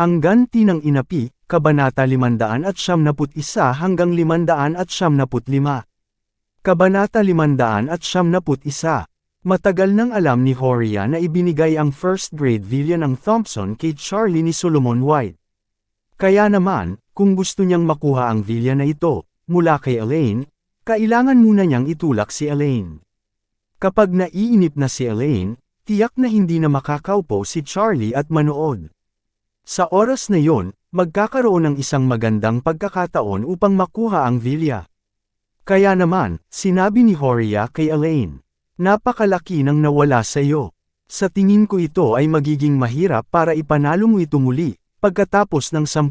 Ang ganti ng inapi, Kabanata 571 hanggang 575. Kabanata 571 Matagal nang alam ni Horia na ibinigay ang first grade villa ng Thompson kay Charlie ni Solomon White. Kaya naman, kung gusto niyang makuha ang villa na ito, mula kay Elaine, kailangan muna niyang itulak si Elaine. Kapag naiinip na si Elaine, tiyak na hindi na makakaupo si Charlie at manood. Sa oras na yon, magkakaroon ng isang magandang pagkakataon upang makuha ang villa. Kaya naman, sinabi ni Horia kay Elaine, Napakalaki ng nawala sa iyo. Sa tingin ko ito ay magiging mahirap para ipanalo mo ito muli, pagkatapos ng 10,000.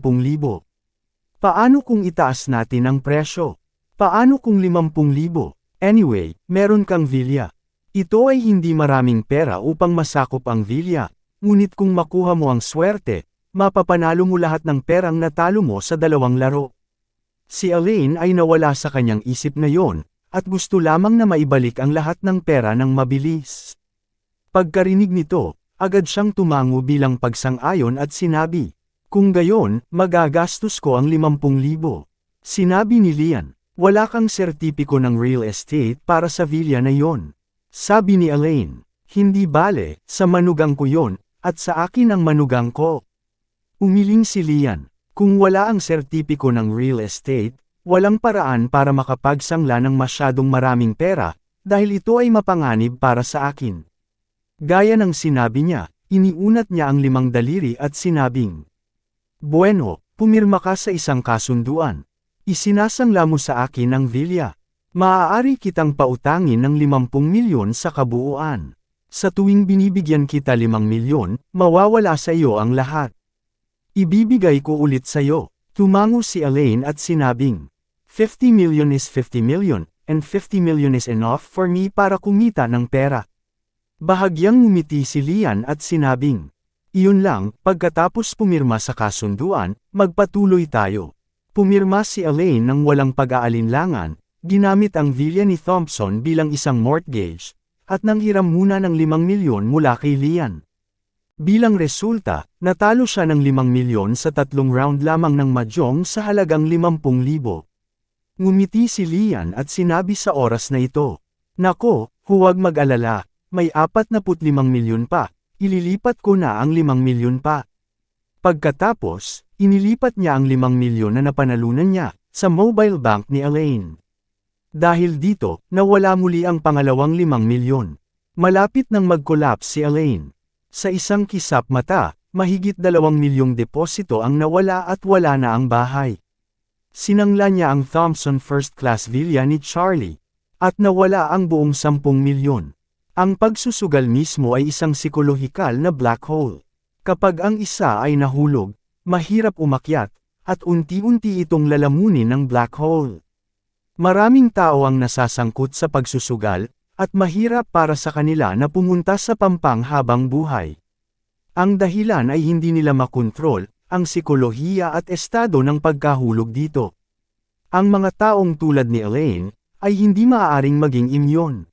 Paano kung itaas natin ang presyo? Paano kung 50,000? Anyway, meron kang villa. Ito ay hindi maraming pera upang masakop ang villa, ngunit kung makuha mo ang swerte, mapapanalo mo lahat ng perang natalo mo sa dalawang laro. Si Elaine ay nawala sa kanyang isip na yon, at gusto lamang na maibalik ang lahat ng pera ng mabilis. Pagkarinig nito, agad siyang tumango bilang pagsang-ayon at sinabi, Kung gayon, magagastos ko ang 50,000. Sinabi ni Lian, wala kang sertipiko ng real estate para sa villa na yon. Sabi ni Elaine, hindi bale, sa manugang ko yon, at sa akin ang manugang ko. Umiling si Lian, kung wala ang sertipiko ng real estate, Walang paraan para makapagsangla ng masyadong maraming pera, dahil ito ay mapanganib para sa akin. Gaya ng sinabi niya, iniunat niya ang limang daliri at sinabing, Bueno, pumirma ka sa isang kasunduan. Isinasangla mo sa akin ang villa. Maaari kitang pautangin ng 50 milyon sa kabuuan. Sa tuwing binibigyan kita 5 milyon, mawawala sa iyo ang lahat. Ibibigay ko ulit sa iyo. Tumango si Elaine at sinabing, 50 million is 50 million, and 50 million is enough for me para kumita ng pera. Bahagyang ngumiti si Lian at sinabing, iyon lang, pagkatapos pumirma sa kasunduan, magpatuloy tayo. Pumirma si Elaine ng walang pag-aalinlangan, ginamit ang villa ni Thompson bilang isang mortgage, at nanghiram muna ng 5 milyon mula kay Lian. Bilang resulta, natalo siya ng 5 milyon sa tatlong round lamang ng mahjong sa halagang 50,000. Ngumiti si Lian at sinabi sa oras na ito, Nako, huwag mag-alala, may 45 milyon pa, ililipat ko na ang 5 milyon pa. Pagkatapos, inilipat niya ang 5 milyon na napanalunan niya, sa mobile bank ni Elaine. Dahil dito, nawala muli ang pangalawang 5 milyon. Malapit nang mag-collapse si Elaine. Sa isang kisap mata, mahigit dalawang milyong deposito ang nawala at wala na ang bahay. Sinangla niya ang Thompson First Class Villa ni Charlie, at nawala ang buong 10 milyon. Ang pagsusugal mismo ay isang psikolohikal na black hole. Kapag ang isa ay nahulog, mahirap umakyat, at unti-unti itong lalamunin ng black hole. Maraming tao ang nasasangkot sa pagsusugal, at mahirap para sa kanila na pumunta sa pampang habang buhay. Ang dahilan ay hindi nila makontrol, ang sikolohiya at estado ng pagkahulog dito. Ang mga taong tulad ni Elaine, ay hindi maaaring maging imyon.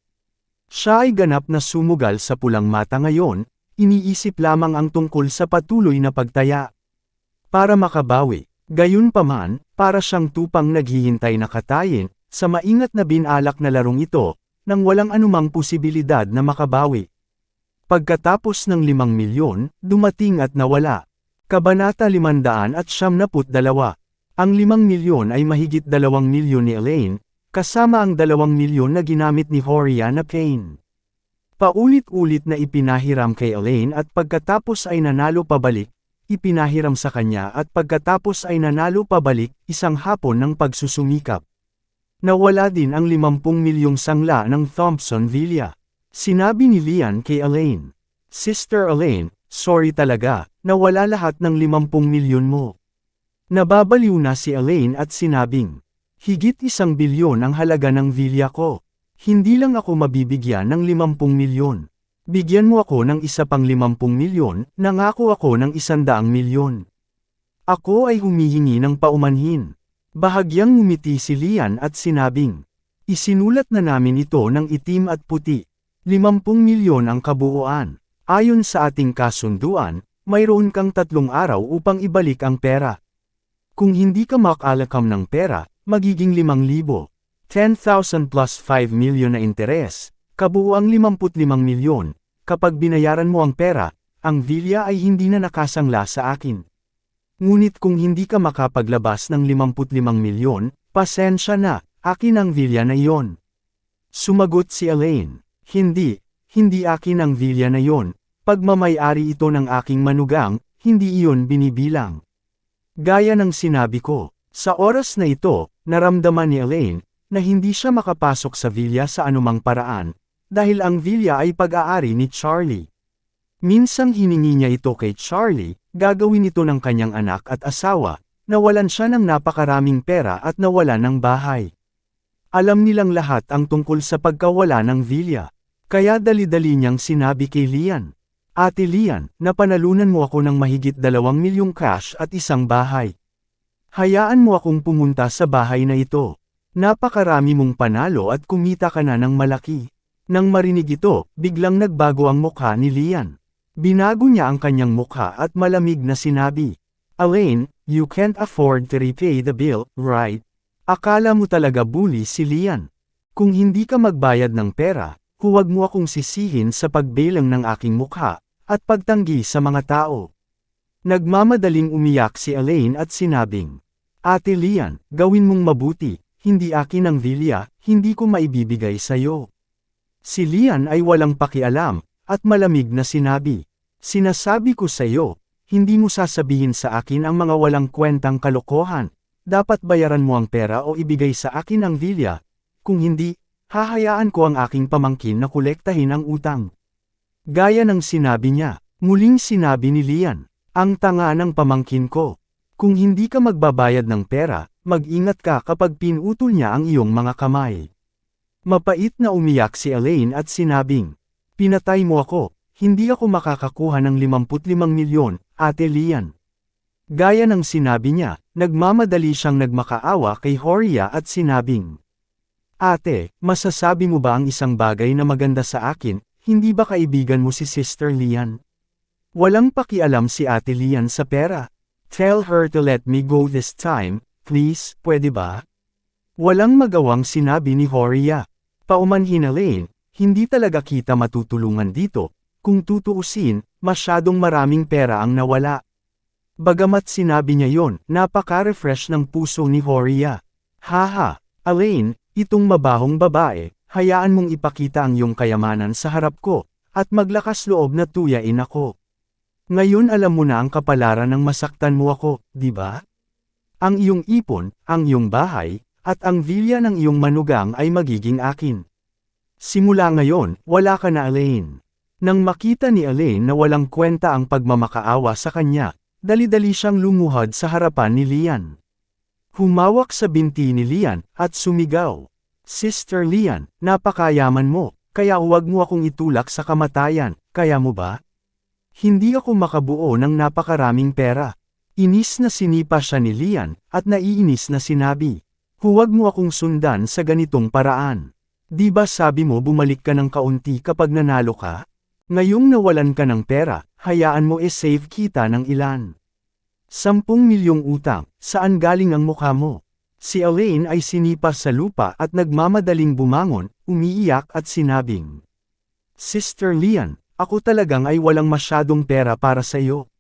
Siya ay ganap na sumugal sa pulang mata ngayon, iniisip lamang ang tungkol sa patuloy na pagtaya. Para makabawi, gayon paman, para siyang tupang naghihintay na katayin, sa maingat na binalak na larong ito, nang walang anumang posibilidad na makabawi. Pagkatapos ng 5 milyon, dumating at nawala. Kabanata 500 at 72. Ang 5 milyon ay mahigit 2 milyon ni Elaine, kasama ang 2 milyon na ginamit ni Horiana Payne. Paulit-ulit na ipinahiram kay Elaine at pagkatapos ay nanalo pabalik, ipinahiram sa kanya at pagkatapos ay nanalo pabalik, isang hapon ng pagsusumikap. Nawala din ang 50 milyong sangla ng Thompson Villa. Sinabi ni Lian kay Elaine. Sister Elaine, sorry talaga, nawala lahat ng 50 milyon mo. Nababaliw na si Elaine at sinabing, higit isang bilyon ang halaga ng villa ko. Hindi lang ako mabibigyan ng 50 milyon. Bigyan mo ako ng isa pang 50 milyon, nangako ako ng isandaang milyon. Ako ay humihingi ng paumanhin. Bahagyang ngumiti si Lian at sinabing, Isinulat na namin ito ng itim at puti. 50 milyon ang kabuuan. Ayon sa ating kasunduan, mayroon kang tatlong araw upang ibalik ang pera. Kung hindi ka makalakam ng pera, magiging 5,000. 10,000 plus 5 milyon na interes, kabuuang 55 milyon. Kapag binayaran mo ang pera, ang villa ay hindi na nakasangla sa akin. Ngunit kung hindi ka makapaglabas ng 55 milyon, pasensya na, akin ang villa na iyon. Sumagot si Elaine, hindi, hindi akin ang villa na iyon, pagmamayari ito ng aking manugang, hindi iyon binibilang. Gaya ng sinabi ko, sa oras na ito, naramdaman ni Elaine, na hindi siya makapasok sa villa sa anumang paraan, dahil ang villa ay pag-aari ni Charlie. Minsang hiningi niya ito kay Charlie, gagawin ito ng kanyang anak at asawa, nawalan siya ng napakaraming pera at nawalan ng bahay. Alam nilang lahat ang tungkol sa pagkawala ng villa. Kaya dali-dali niyang sinabi kay Lian. Ate Lian, napanalunan mo ako ng mahigit dalawang milyong cash at isang bahay. Hayaan mo akong pumunta sa bahay na ito. Napakarami mong panalo at kumita ka na ng malaki. Nang marinig ito, biglang nagbago ang mukha ni Lian. Binago niya ang kanyang mukha at malamig na sinabi, Elaine, you can't afford to repay the bill, right? Akala mo talaga bully si Lian. Kung hindi ka magbayad ng pera, huwag mo akong sisihin sa pagbelang ng aking mukha, at pagtanggi sa mga tao. Nagmamadaling umiyak si Elaine at sinabing, Ate Lian, gawin mong mabuti, hindi akin ang villa, hindi ko maibibigay sa'yo. Si Lian ay walang pakialam, at malamig na sinabi. Sinasabi ko sa'yo, hindi mo sasabihin sa akin ang mga walang kwentang kalokohan. Dapat bayaran mo ang pera o ibigay sa akin ang villa. Kung hindi, hahayaan ko ang aking pamangkin na kolektahin ang utang. Gaya ng sinabi niya, muling sinabi ni Lian, ang tanga ng pamangkin ko. Kung hindi ka magbabayad ng pera, mag-ingat ka kapag pinutol niya ang iyong mga kamay. Mapait na umiyak si Elaine at sinabing, Pinatay mo ako, hindi ako makakakuha ng 55 milyon, Ate Lian. Gaya ng sinabi niya, nagmamadali siyang nagmakaawa kay Horia at sinabing, Ate, masasabi mo ba ang isang bagay na maganda sa akin, hindi ba kaibigan mo si Sister Lian? Walang pakialam si Ate Lian sa pera. Tell her to let me go this time, Please, pwede ba? Walang magawang sinabi ni Horia. Paumanhin na Lane, hindi talaga kita matutulungan dito, kung tutuusin, masyadong maraming pera ang nawala. Bagamat sinabi niya yon, napaka-refresh ng puso ni Horia. Haha, Elaine, itong mabahong babae, hayaan mong ipakita ang iyong kayamanan sa harap ko, at maglakas loob na tuyain ako. Ngayon alam mo na ang kapalaran ng masaktan mo ako, di ba? Ang iyong ipon, ang iyong bahay, at ang villa ng iyong manugang ay magiging akin. Simula ngayon, wala ka na Elaine. Nang makita ni Elaine na walang kwenta ang pagmamakaawa sa kanya, dali-dali siyang lumuhad sa harapan ni Lian. Humawak sa binti ni Lian, at sumigaw. Sister Lian, napakayaman mo, kaya huwag mo akong itulak sa kamatayan, kaya mo ba? Hindi ako makabuo ng napakaraming pera. Inis na sinipa siya ni Lian, at naiinis na sinabi. Huwag mo akong sundan sa ganitong paraan. Di ba sabi mo bumalik ka ng kaunti kapag nanalo ka? Ngayong nawalan ka ng pera, hayaan mo e-save kita ng ilan. Sampung milyong utang, saan galing ang mukha mo? Si Elaine ay sinipa sa lupa at nagmamadaling bumangon, umiiyak at sinabing. Sister Lian, ako talagang ay walang masyadong pera para sa iyo.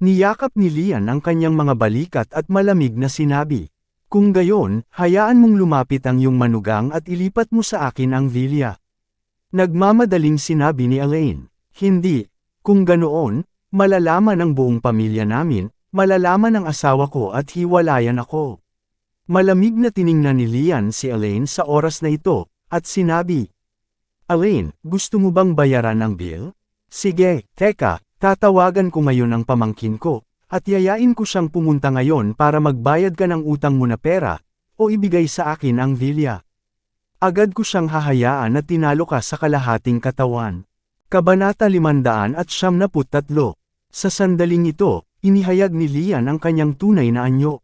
Niyakap ni Lian ang kanyang mga balikat at malamig na sinabi, Kung gayon, hayaan mong lumapit ang iyong manugang at ilipat mo sa akin ang villa. Nagmamadaling sinabi ni Elaine, Hindi, kung ganoon, malalaman ang buong pamilya namin, malalaman ang asawa ko at hiwalayan ako. Malamig na tiningnan ni Lian si Elaine sa oras na ito, at sinabi, Elaine, gusto mo bang bayaran ang bill? Sige, teka, Tatawagan ko ngayon ang pamangkin ko, at yayain ko siyang pumunta ngayon para magbayad ka ng utang mo na pera, o ibigay sa akin ang vilya. Agad ko siyang hahayaan na tinalo ka sa kalahating katawan. Kabanata 500 at siyam na putatlo. Sa sandaling ito, inihayag ni Lian ang kanyang tunay na anyo.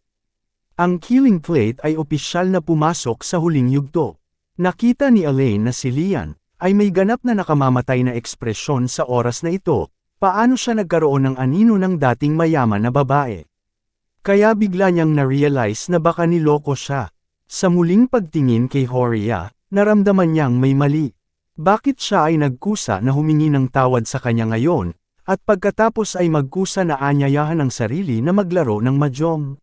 Ang killing plate ay opisyal na pumasok sa huling yugto. Nakita ni Elaine na si Lian, ay may ganap na nakamamatay na ekspresyon sa oras na ito, paano siya nagkaroon ng anino ng dating mayaman na babae. Kaya bigla niyang na-realize na baka niloko siya. Sa muling pagtingin kay Horia, naramdaman niyang may mali. Bakit siya ay nagkusa na humingi ng tawad sa kanya ngayon, at pagkatapos ay magkusa na anyayahan ang sarili na maglaro ng mahjong?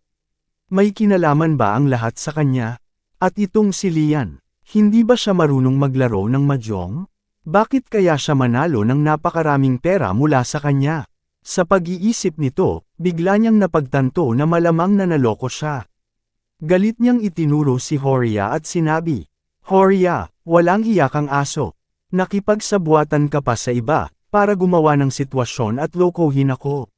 May kinalaman ba ang lahat sa kanya? At itong si Lian, hindi ba siya marunong maglaro ng mahjong? Bakit kaya siya manalo ng napakaraming pera mula sa kanya? Sa pag-iisip nito, bigla niyang napagtanto na malamang na naloko siya. Galit niyang itinuro si Horia at sinabi, Horia, walang iyakang aso. Nakipagsabuatan ka pa sa iba, para gumawa ng sitwasyon at lokohin ako.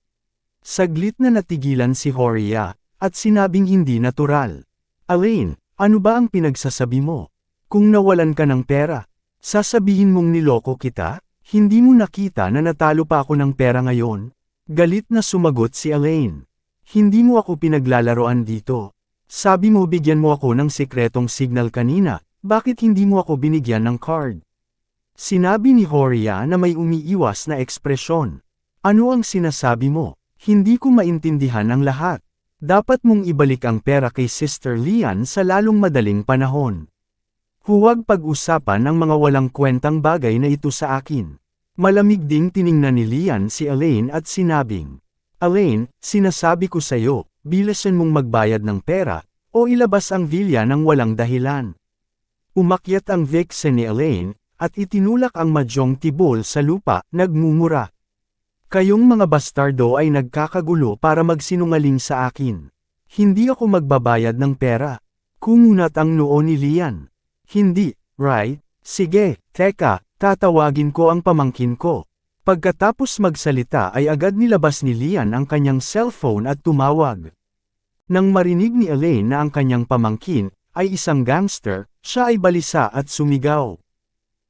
Saglit na natigilan si Horia, at sinabing hindi natural. Alain, ano ba ang pinagsasabi mo? Kung nawalan ka ng pera, sasabihin mong niloko kita? Hindi mo nakita na natalo pa ako ng pera ngayon? Galit na sumagot si Elaine. Hindi mo ako pinaglalaroan dito. Sabi mo bigyan mo ako ng sikretong signal kanina, bakit hindi mo ako binigyan ng card? Sinabi ni Horia na may umiiwas na ekspresyon. Ano ang sinasabi mo? Hindi ko maintindihan ang lahat. Dapat mong ibalik ang pera kay Sister Lian sa lalong madaling panahon. Huwag pag-usapan ang mga walang kwentang bagay na ito sa akin. Malamig ding tiningnan ni Lian si Elaine at sinabing, Elaine, sinasabi ko sa'yo, bilasan mong magbayad ng pera, o ilabas ang vilya ng walang dahilan. Umakyat ang vixen ni Elaine, at itinulak ang madyong tibol sa lupa, nagmumura. Kayong mga bastardo ay nagkakagulo para magsinungaling sa akin. Hindi ako magbabayad ng pera. Kumunat ang noo ni Lian. Hindi, right? Sige, teka, tatawagin ko ang pamangkin ko. Pagkatapos magsalita ay agad nilabas ni Lian ang kanyang cellphone at tumawag. Nang marinig ni Elaine na ang kanyang pamangkin ay isang gangster, siya ay balisa at sumigaw.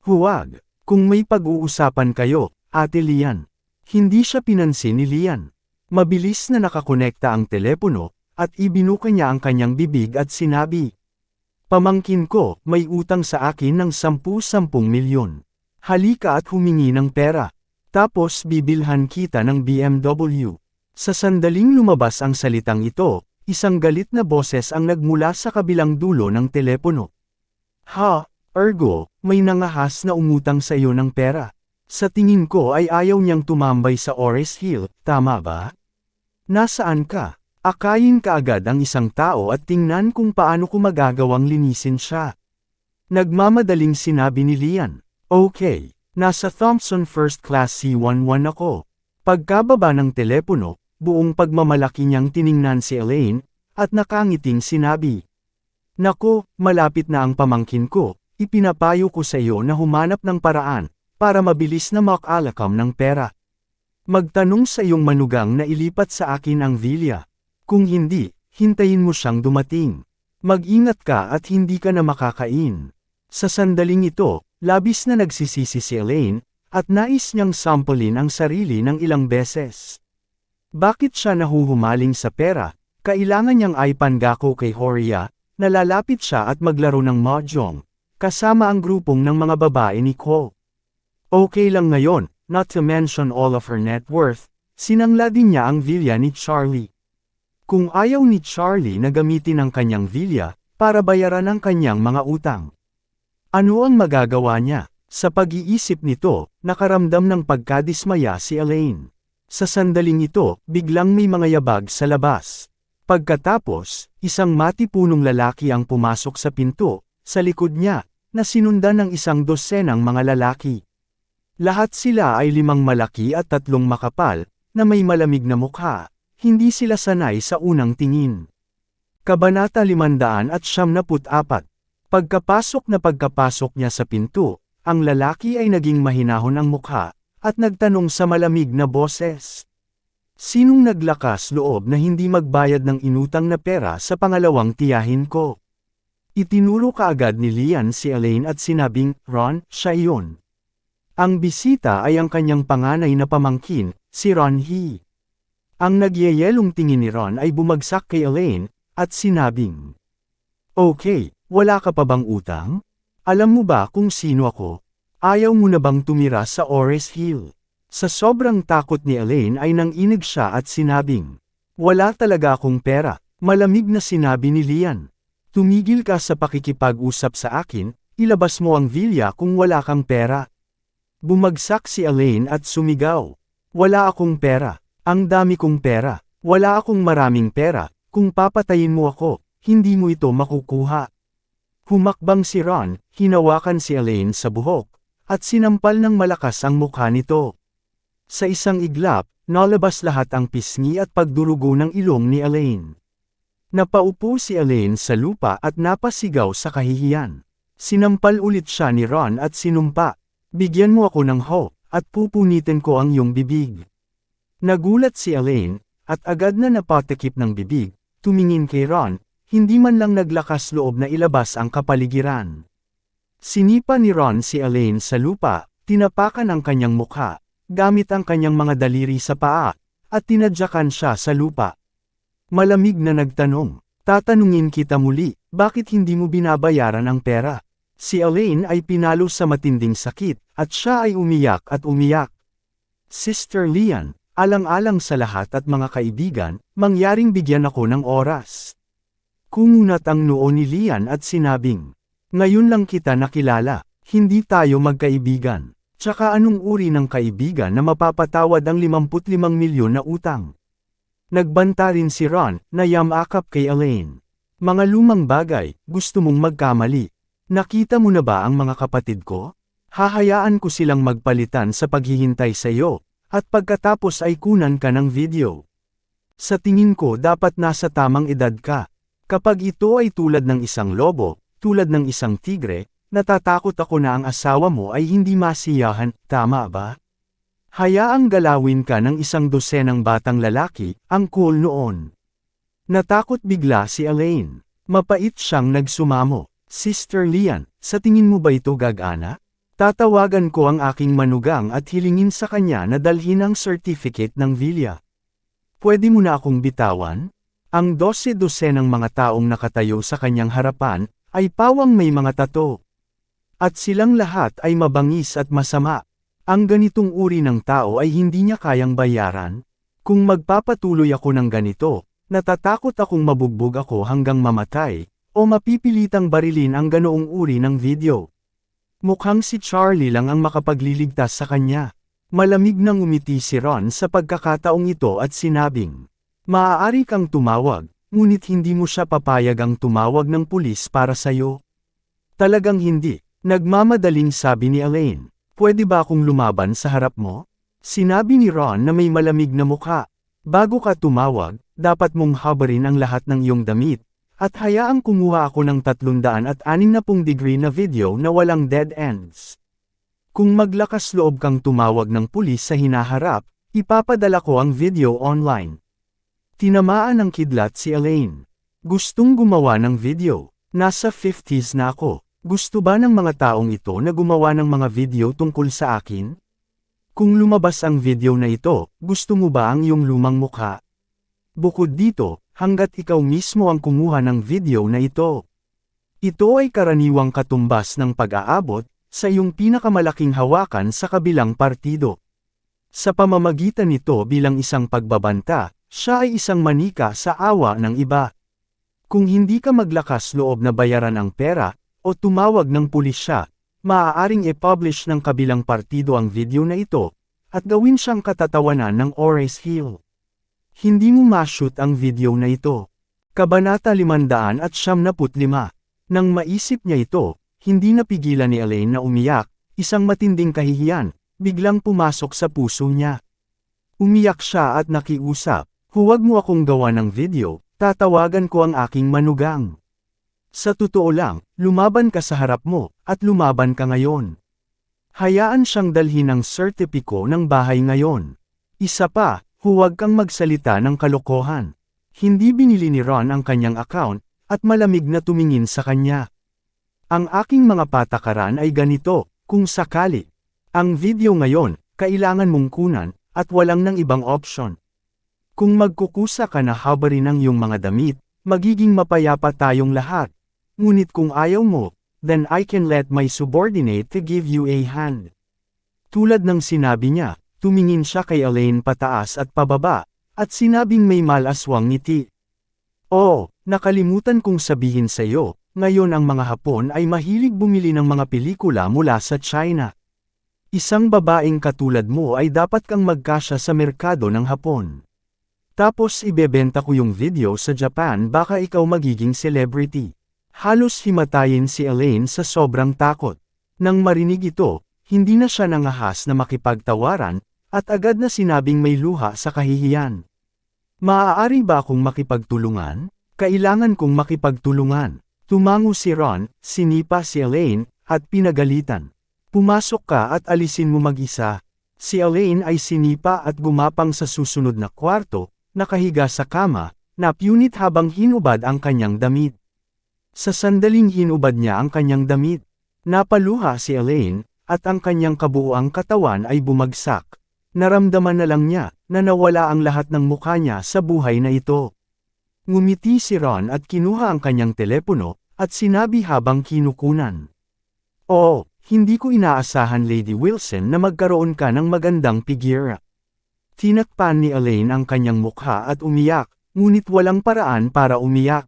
Huwag, kung may pag-uusapan kayo, Ate Lian. Hindi siya pinansin ni Lian. Mabilis na nakakonekta ang telepono, at ibinuka niya ang kanyang bibig at sinabi. Pamangkin ko, may utang sa akin ng 10-10 milyon. Halika at humingi ng pera. Tapos bibilhan kita ng BMW. Sa sandaling lumabas ang salitang ito, isang galit na boses ang nagmula sa kabilang dulo ng telepono. Ha, ergo, may nangahas na umutang sa iyo ng pera. Sa tingin ko ay ayaw niyang tumambay sa Ores Hill, tama ba? Nasaan ka? Akayin ka agad ang isang tao at tingnan kung paano ko magagawang linisin siya. Nagmamadaling sinabi ni Lian, Okay, nasa Thompson First Class C11 ako. Pagkababa ng telepono, buong pagmamalaki niyang tiningnan si Elaine, at nakangiting sinabi. Nako, malapit na ang pamangkin ko, ipinapayo ko sa iyo na humanap ng paraan, para mabilis na makalakam ng pera. Magtanong sa iyong manugang na ilipat sa akin ang vilya. Kung hindi, hintayin mo siyang dumating. Mag-ingat ka at hindi ka na makakain. Sa sandaling ito, labis na nagsisisi si Elaine, at nais niyang sampulin ang sarili ng ilang beses. Bakit siya nahuhumaling sa pera? Kailangan niyang ipangako kay Horia, na lalapit siya at maglaro ng mahjong, kasama ang grupong ng mga babae ni Ko. Okay lang ngayon, not to mention all of her net worth, sinangla din niya ang vilya ni Charlie. Kung ayaw ni Charlie na gamitin ang kanyang vilya, para bayaran ang kanyang mga utang. Ano ang magagawa niya? Sa pag-iisip nito, nakaramdam ng pagkadismaya si Elaine. Sa sandaling ito, biglang may mga yabag sa labas. Pagkatapos, isang matipunong lalaki ang pumasok sa pinto, sa likod niya, na sinundan ng isang dosenang mga lalaki. Lahat sila ay limang malaki at tatlong makapal, na may malamig na mukha, hindi sila sanay sa unang tingin. Kabanata 500 at 74 Pagkapasok na pagkapasok niya sa pinto, ang lalaki ay naging mahinahon ang mukha, at nagtanong sa malamig na boses. Sinong naglakas loob na hindi magbayad ng inutang na pera sa pangalawang tiyahin ko? Itinuro kaagad ni Lian si Elaine at sinabing, Ron, siya iyon. Ang bisita ay ang kanyang panganay na pamangkin, si Ron Hee. Ang nagyayelong tingin ni Ron ay bumagsak kay Elaine, at sinabing, Okay, wala ka pa bang utang? Alam mo ba kung sino ako? Ayaw mo na bang tumira sa Ores Hill? Sa sobrang takot ni Elaine ay nanginig siya at sinabing, Wala talaga akong pera, malamig na sinabi ni Lian. Tumigil ka sa pakikipag-usap sa akin, ilabas mo ang vilya kung wala kang pera. Bumagsak si Elaine at sumigaw. Wala akong pera, ang dami kong pera, wala akong maraming pera, kung papatayin mo ako, hindi mo ito makukuha. Humakbang si Ron, hinawakan si Elaine sa buhok, at sinampal ng malakas ang mukha nito. Sa isang iglap, nalabas lahat ang pisngi at pagdurugo ng ilong ni Elaine. Napaupo si Elaine sa lupa at napasigaw sa kahihiyan. Sinampal ulit siya ni Ron at sinumpa. Bigyan mo ako ng hope, at pupunitin ko ang iyong bibig. Nagulat si Elaine, at agad na napatikip ng bibig, tumingin kay Ron, hindi man lang naglakas loob na ilabas ang kapaligiran. Sinipa ni Ron si Elaine sa lupa, tinapakan ang kanyang mukha, gamit ang kanyang mga daliri sa paa, at tinadyakan siya sa lupa. Malamig na nagtanong, tatanungin kita muli, bakit hindi mo binabayaran ang pera? Si Elaine ay pinalo sa matinding sakit, at siya ay umiyak at umiyak. Sister Lian, alang-alang sa lahat at mga kaibigan, mangyaring bigyan ako ng oras. Kumunat ang noo ni Lian at sinabing, Ngayon lang kita nakilala, hindi tayo magkaibigan. Tsaka anong uri ng kaibigan na mapapatawad ang 55 milyon na utang? Nagbanta rin si Ron, na yamakap kay Elaine. Mga lumang bagay, gusto mong magkamali. Nakita mo na ba ang mga kapatid ko? Hahayaan ko silang magpalitan sa paghihintay sa iyo, at pagkatapos ay kunan ka ng video. Sa tingin ko dapat nasa tamang edad ka. Kapag ito ay tulad ng isang lobo, tulad ng isang tigre, natatakot ako na ang asawa mo ay hindi masiyahan, tama ba? Hayaang galawin ka ng isang dosenang batang lalaki, ang cool noon. Natakot bigla si Elaine. Mapait siyang nagsumamo. Sister Lian, sa tingin mo ba ito gagana? Tatawagan ko ang aking manugang at hilingin sa kanya na dalhin ang certificate ng Villa. Pwede mo na akong bitawan? Ang dose-dose ng mga taong nakatayo sa kanyang harapan, ay pawang may mga tato. At silang lahat ay mabangis at masama. Ang ganitong uri ng tao ay hindi niya kayang bayaran. Kung magpapatuloy ako ng ganito, natatakot akong mabugbog ako hanggang mamatay, o mapipilitang barilin ang ganoong uri ng video. Mukhang si Charlie lang ang makapagliligtas sa kanya. Malamig nang umiti si Ron sa pagkakataong ito at sinabing, Maaari kang tumawag, ngunit hindi mo siya papayag ang tumawag ng pulis para sayo. Talagang hindi, nagmamadaling sabi ni Elaine. Pwede ba akong lumaban sa harap mo? Sinabi ni Ron na may malamig na mukha. Bago ka tumawag, dapat mong habarin ang lahat ng iyong damit, at hayaang kumuha ako ng 360 degree na video na walang dead ends. Kung maglakas loob kang tumawag ng pulis sa hinaharap, ipapadala ko ang video online. Tinamaan ng kidlat si Elaine. Gustong gumawa ng video. Nasa 50s na ako. Gusto ba ng mga taong ito na gumawa ng mga video tungkol sa akin? Kung lumabas ang video na ito, gusto mo ba ang iyong lumang mukha? Bukod dito, hanggat ikaw mismo ang kumuha ng video na ito. Ito ay karaniwang katumbas ng pag-aabot, sa iyong pinakamalaking hawakan sa kabilang partido. Sa pamamagitan nito bilang isang pagbabanta, siya ay isang manika sa awa ng iba. Kung hindi ka maglakas loob na bayaran ang pera, o tumawag ng pulisya, maaaring i-publish ng kabilang partido ang video na ito, at gawin siyang katatawanan ng Ores Hill. Hindi mo ma-shoot ang video na ito. Kabanata 575. Nang maisip niya ito, hindi napigilan ni Elaine na umiyak, isang matinding kahihiyan, biglang pumasok sa puso niya. Umiyak siya at nakiusap, huwag mo akong gawa ng video, tatawagan ko ang aking manugang. Sa totoo lang, lumaban ka sa harap mo, at lumaban ka ngayon. Hayaan siyang dalhin ang sertipiko ng bahay ngayon. Isa pa, huwag kang magsalita ng kalokohan. Hindi binili ni Ron ang kanyang account, at malamig na tumingin sa kanya. Ang aking mga patakaran ay ganito, kung sakali. Ang video ngayon, kailangan mong kunan, at walang nang ibang option. Kung magkukusa ka na habarin ang iyong mga damit, magiging mapayapa tayong lahat. Ngunit kung ayaw mo, then I can let my subordinate to give you a hand. Tulad ng sinabi niya, tumingin siya kay Elaine pataas at pababa, at sinabing may malaswang ngiti. Oh, nakalimutan kong sabihin sa iyo, ngayon ang mga Hapon ay mahilig bumili ng mga pelikula mula sa China. Isang babaeng katulad mo ay dapat kang magkasya sa merkado ng Hapon. Tapos ibebenta ko yung video sa Japan baka ikaw magiging celebrity. Halos himatayin si Elaine sa sobrang takot. Nang marinig ito, hindi na siya nangahas na makipagtawaran, at agad na sinabing may luha sa kahihiyan. Maaari ba akong makipagtulungan? Kailangan kong makipagtulungan. Tumango si Ron, sinipa si Elaine, at pinagalitan. Pumasok ka at alisin mo mag-isa. Si Elaine ay sinipa at gumapang sa susunod na kwarto, nakahiga sa kama, napunit habang hinubad ang kanyang damit. Sa sandaling hinubad niya ang kanyang damit, napaluha si Elaine, at ang kanyang kabuuang katawan ay bumagsak. Naramdaman na lang niya, na nawala ang lahat ng mukha niya sa buhay na ito. Ngumiti si Ron at kinuha ang kanyang telepono, at sinabi habang kinukunan. Oo, hindi ko inaasahan Lady Wilson na magkaroon ka ng magandang pigira. Tinakpan ni Elaine ang kanyang mukha at umiyak, ngunit walang paraan para umiyak.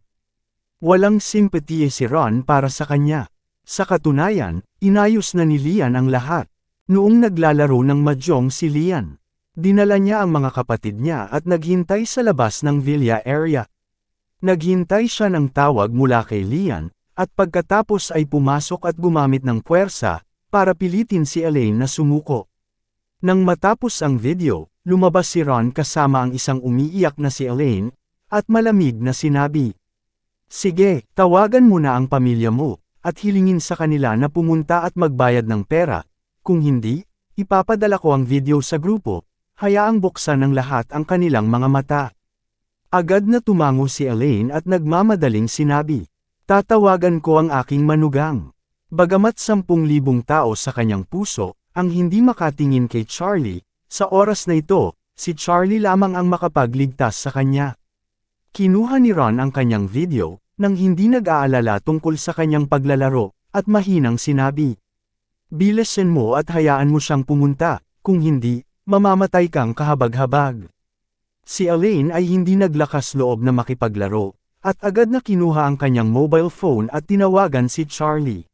Walang simpatiye si Ron para sa kanya. Sa katunayan, inayos na ni Lian ang lahat. Noong naglalaro ng mahjong si Lian, dinala niya ang mga kapatid niya at naghintay sa labas ng villa area. Naghintay siya ng tawag mula kay Lian, at pagkatapos ay pumasok at gumamit ng puwersa, para pilitin si Elaine na sumuko. Nang matapos ang video, lumabas si Ron kasama ang isang umiiyak na si Elaine, at malamig na sinabi. Sige, tawagan mo na ang pamilya mo, at hilingin sa kanila na pumunta at magbayad ng pera, kung hindi, ipapadala ko ang video sa grupo, hayaang buksan ng lahat ang kanilang mga mata. Agad na tumango si Elaine at nagmamadaling sinabi, Tatawagan ko ang aking manugang. Bagamat sampung libong tao sa kanyang puso, ang hindi makatingin kay Charlie, sa oras na ito, si Charlie lamang ang makapagligtas sa kanya. Kinuha ni Ron ang kanyang video, nang hindi nag-aalala tungkol sa kanyang paglalaro, at mahinang sinabi. Bilesin mo at hayaan mo siyang pumunta, kung hindi, mamamatay kang kahabag-habag. Si Elaine ay hindi naglakas loob na makipaglaro, at agad na kinuha ang kanyang mobile phone at tinawagan si Charlie.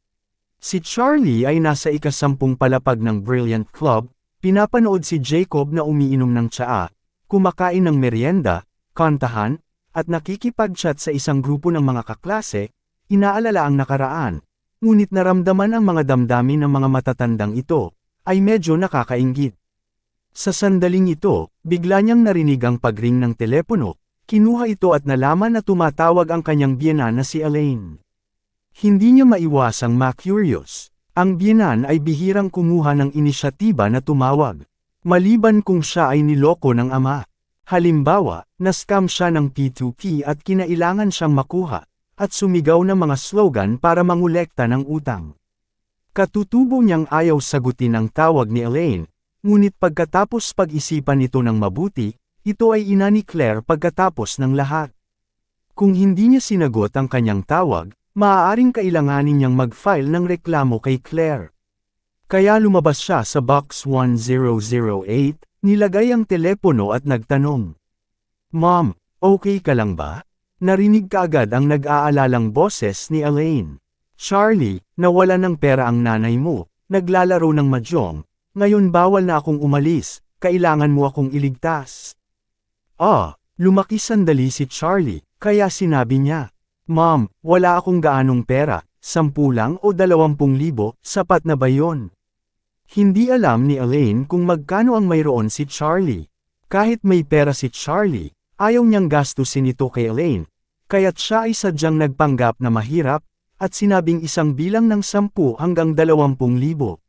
Si Charlie ay nasa ikasampung palapag ng Brilliant Club, pinapanood si Jacob na umiinom ng tsaa, kumakain ng merienda, kantahan, at nakikipag-chat sa isang grupo ng mga kaklase, inaalala ang nakaraan, ngunit naramdaman ang mga damdamin ng mga matatandang ito, ay medyo nakakaingit. Sa sandaling ito, bigla niyang narinig ang pagring ng telepono, kinuha ito at nalaman na tumatawag ang kanyang biyena na si Elaine. Hindi niya maiwasang ma-curious. Ang biyenan ay bihirang kumuha ng inisyatiba na tumawag. Maliban kung siya ay niloko ng ama. Halimbawa, nascam siya ng P2P at kinailangan siyang makuha, at sumigaw ng mga slogan para mangulekta ng utang. Katutubo niyang ayaw sagutin ang tawag ni Elaine, ngunit pagkatapos pag-isipan ito ng mabuti, ito ay ina ni Claire pagkatapos ng lahat. Kung hindi niya sinagot ang kanyang tawag, maaaring kailanganin niyang mag-file ng reklamo kay Claire. Kaya lumabas siya sa box 1008, nilagay ang telepono at nagtanong. Mom, okay ka lang ba? Narinig kaagad ang nag-aalalang boses ni Elaine. Charlie, nawala ng pera ang nanay mo, naglalaro ng mahjong, ngayon bawal na akong umalis, kailangan mo akong iligtas. Ah, lumaki sandali si Charlie, kaya sinabi niya, Mom, wala akong gaanong pera, sampu lang o dalawampung libo, sapat na ba yon? Hindi alam ni Elaine kung magkano ang mayroon si Charlie. Kahit may pera si Charlie, ayaw niyang gastusin ito kay Elaine, kaya't siya ay sadyang nagpanggap na mahirap, at sinabing isang bilang ng sampu hanggang dalawampung libo.